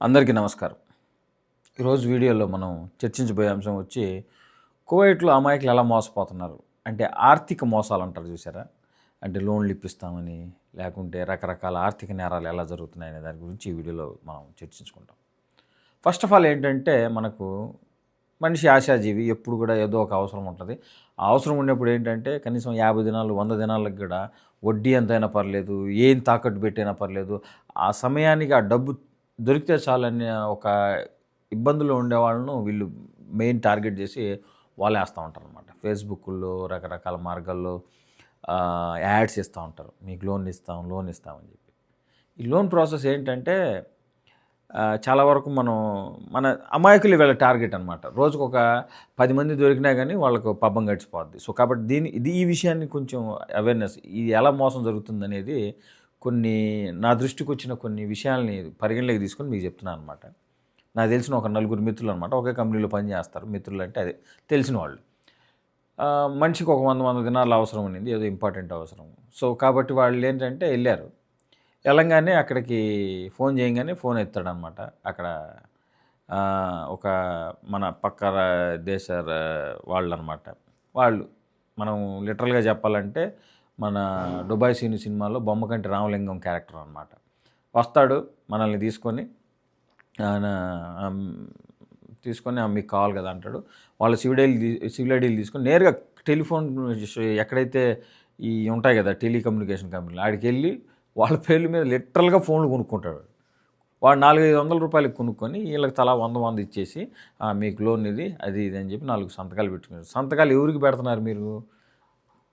అందరికీ నమస్కారం. ఈరోజు వీడియోలో మనం చర్చించబోయే అంశం వచ్చి కువైట్లో అమాయకులు ఎలా మోసపోతున్నారు? అంటే ఆర్థిక మోసాలు అంటారు చూసారా? అంటే లోన్లు ఇప్పిస్తామని లేకుంటే రకరకాల ఆర్థిక నేరాలు ఎలా జరుగుతున్నాయి అనే దాని గురించి ఈ వీడియోలో మనం చర్చించుకుంటాం. ఫస్ట్ ఆఫ్ ఆల్ ఏంటంటే మనకు మనిషి ఆశాజీవి ఎప్పుడు కూడా ఏదో ఒక అవసరం ఉంటుంది. ఆ అవసరం ఉన్నప్పుడు ఏంటంటే కనీసం యాభై దినాలు వంద దినాలకు కూడా వడ్డీ ఎంతైనా పర్లేదు ఏం తాకట్టు పెట్టైనా పర్లేదు. ఆ సమయానికి ఆ డబ్బు దొరికితే చాలనే ఒక ఇబ్బందులు ఉండే వాళ్ళను వీళ్ళు మెయిన్ టార్గెట్ చేసి వాళ్ళు వేస్తూ ఉంటారు అనమాట ఫేస్బుక్లో రకరకాల మార్గాల్లో యాడ్స్ ఇస్తూ ఉంటారు. మీకు లోన్ ఇస్తాం లోన్ ఇస్తామని చెప్పి. ఈ లోన్ ప్రాసెస్ ఏంటంటే చాలా వరకు మనం మన అమాయకులు వీళ్ళ టార్గెట్ అనమాట రోజుకు ఒక పది మంది దొరికినా కానీ వాళ్ళకు పబ్బం గడిచిపోద్ది. సో కాబట్టి దీని ఇది ఈ విషయాన్ని కొంచెం అవేర్నెస్ ఇది ఎలా మోసం జరుగుతుంది అనేది కొన్ని నా దృష్టికి వచ్చిన కొన్ని విషయాల్ని పరిగణలోకి తీసుకొని మీకు చెప్తున్నాను అనమాట నాకు తెలిసిన ఒక నలుగురు మిత్రులు అనమాట ఒకే కంపెనీలో పనిచేస్తారు మిత్రులు అంటే అదే తెలిసిన వాళ్ళు. మనిషికి ఒక వంద వంద దినాలు అవసరం ఉండింది. ఏదో ఇంపార్టెంట్ అవసరం. సో కాబట్టి వాళ్ళు ఏంటంటే వెళ్ళారు. వెళ్ళంగానే అక్కడికి ఫోన్ చేయగానే ఫోన్ ఎత్తాడనమాట అక్కడ ఒక మన పక్క రా- దేశ వాళ్ళు అనమాట వాళ్ళు మనం లిటరల్గా చెప్పాలంటే మన దుబాయ్ సీను సినిమాలో బొమ్మకంటి రామలింగం క్యారెక్టర్ అనమాట వస్తాడు మనల్ని తీసుకొని ఆయన తీసుకొని మీకు కావాలి కదా అంటాడు. వాళ్ళు సివిల్ ఐడీలు సివిల్ ఐడీలు తీసుకొని నేరుగా టెలిఫోన్ ఎక్కడైతే ఈ ఉంటాయి కదా టెలికమ్యూనికేషన్ కంపెనీలు ఆడికి వెళ్ళి వాళ్ళ పేర్ల మీద లిటరల్గా ఫోన్లు కొనుక్కుంటాడు. వాడు నాలుగైదు వందల రూపాయలకి కొనుక్కొని వీళ్ళకి తలా వంద వంద ఇచ్చేసి మీకు లోన్ ఇది అది ఇది అని చెప్పి నాలుగు సంతకాలు పెట్టుకున్నారు సంతకాలు ఎవరికి పెడుతున్నారు మీరు?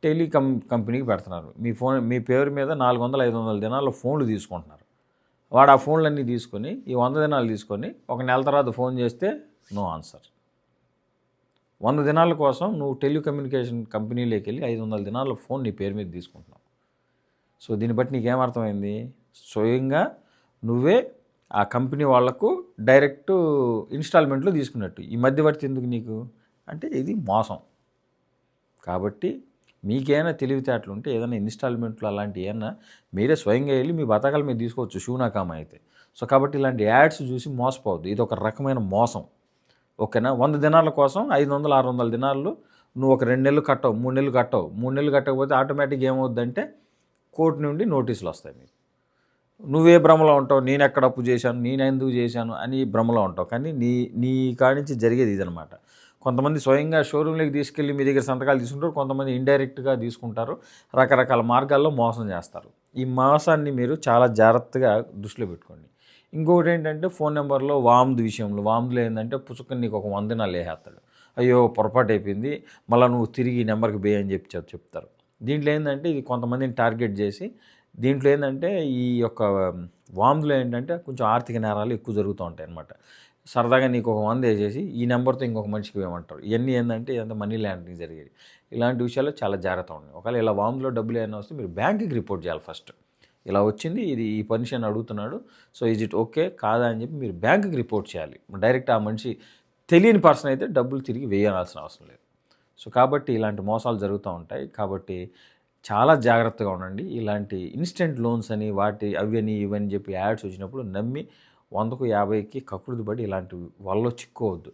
టెలికం కంపెనీకి పెడుతున్నారు. మీ ఫోన్ మీ పేరు మీద నాలుగు వందల ఐదు వందల దినాల్లో ఫోన్లు తీసుకుంటున్నారు. వాడు ఆ ఫోన్లన్నీ తీసుకొని ఈ వంద దినాలు తీసుకొని ఒక నెల తర్వాత ఫోన్ చేస్తే నో ఆన్సర్. వంద దినాల కోసం నువ్వు టెలికమ్యూనికేషన్ కంపెనీలోకి వెళ్ళి ఐదు వందల దినాల ఫోన్ నీ పేరు మీద తీసుకుంటున్నావు. సో దీన్ని బట్టి నీకేమర్థమైంది? స్వయంగా నువ్వే ఆ కంపెనీ వాళ్ళకు డైరెక్ట్ ఇన్స్టాల్మెంట్లో తీసుకున్నట్టు. ఈ మధ్యవర్తి ఎందుకు నీకు? అంటే ఇది మోసం. కాబట్టి మీకేమైనా తెలివితేటలు ఉంటే ఏదైనా ఇన్స్టాల్మెంట్లు అలాంటి ఏమన్నా మీరే స్వయంగా వెళ్ళి మీ బతకాలు మీరు తీసుకోవచ్చు శివనాకామ అయితే. సో కాబట్టి ఇలాంటి యాడ్స్ చూసి మోసపోవద్దు. ఇది ఒక రకమైన మోసం. ఓకేనా? వంద దినాల కోసం ఐదు వందలు ఆరు వందల దినాలు నువ్వు ఒక రెండు నెలలు కట్టవు మూడు నెలలు కట్టవు. మూడు నెలలు కట్టకపోతే ఆటోమేటిక్గా ఏమవుద్దంటే కోర్టు నుండి నోటీసులు వస్తాయి మీకు. నువ్వే భ్రమలో ఉంటావు నేను ఎక్కడ అప్పు చేశాను నేను ఎందుకు చేశాను అని భ్రమలో ఉంటావు. కానీ నీ నీ కాడి నుంచి జరిగేది ఇదనమాట కొంతమంది స్వయంగా షోరూమ్లోకి తీసుకెళ్ళి మీ దగ్గర సంతకాలు తీసుకుంటారు కొంతమంది ఇండైరెక్ట్గా తీసుకుంటారు రకరకాల మార్గాల్లో మోసం చేస్తారు. ఈ మోసాన్ని మీరు చాలా జాగ్రత్తగా దృష్టిలో పెట్టుకోండి. ఇంకొకటి ఏంటంటే ఫోన్ నెంబర్లో వామ్ది విషయంలో వామ్దులో ఏంటంటే పుసుకుని నీకు ఒక వంద లేహేస్తాడు. వేసేస్తాడు అయ్యో పొరపాటు అయిపోయింది మళ్ళీ నువ్వు తిరిగి ఈ నెంబర్కి బే అని చెప్పి చెప్తారు. దీంట్లో ఏంటంటే ఇది కొంతమందిని టార్గెట్ చేసి దీంట్లో ఏంటంటే ఈ యొక్క వామ్దులో ఏంటంటే కొంచెం ఆర్థిక నేరాలు ఎక్కువ జరుగుతూ ఉంటాయి అన్నమాట సరదాగా నీకు ఒక వంద వేసేసి ఈ నెంబర్తో ఇంకొక మనిషికి వేయమంటారు ఇవన్నీ ఏంటంటే ఇదంతా మనీ ల్యాండింగ్ జరిగేది. ఇలాంటి విషయాల్లో చాలా జాగ్రత్త ఉండండి ఒకవేళ ఇలా వామ్లో డబ్బులు ఏమైనా వస్తే మీరు బ్యాంక్కి రిపోర్ట్ చేయాలి ఫస్ట్. ఇలా వచ్చింది ఇది ఈ పర్మిషన్ అడుగుతున్నాడు సో ఈజ్ ఇట్ ఓకే కాదా అని చెప్పి మీరు బ్యాంకుకి రిపోర్ట్ చేయాలి. డైరెక్ట్ ఆ మనిషి తెలియని పర్సన్ అయితే డబ్బులు తిరిగి వేయాల్సిన అవసరం లేదు. సో కాబట్టి ఇలాంటి మోసాలు జరుగుతూ ఉంటాయి. కాబట్టి చాలా జాగ్రత్తగా ఉండండి. ఇలాంటి ఇన్స్టెంట్ లోన్స్ అని వాటి అవి అని ఇవని చెప్పి యాడ్స్ వచ్చినప్పుడు నమ్మి వందకు యాభైకి కక్కుడు ఇలాంటి వాళ్ళలో చిక్కోవద్దు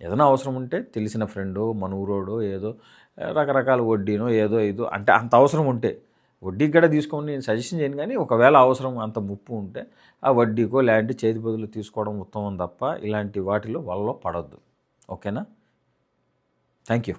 ఏదైనా అవసరం ఉంటే తెలిసిన ఫ్రెండో మన ఊరోడో ఏదో రకరకాల వడ్డీనో ఏదో ఏదో అంటే అంత అవసరం ఉంటే వడ్డీకి కూడా తీసుకోమని నేను సజెషన్ చేయను కానీ ఒకవేళ అవసరం అంత ముప్పు ఉంటే ఆ వడ్డీకో లేదంటే చేతి బదులు తీసుకోవడం ఉత్తమం తప్ప ఇలాంటి వాటిలో వల్ల పడద్దు. ఓకేనా? Thank you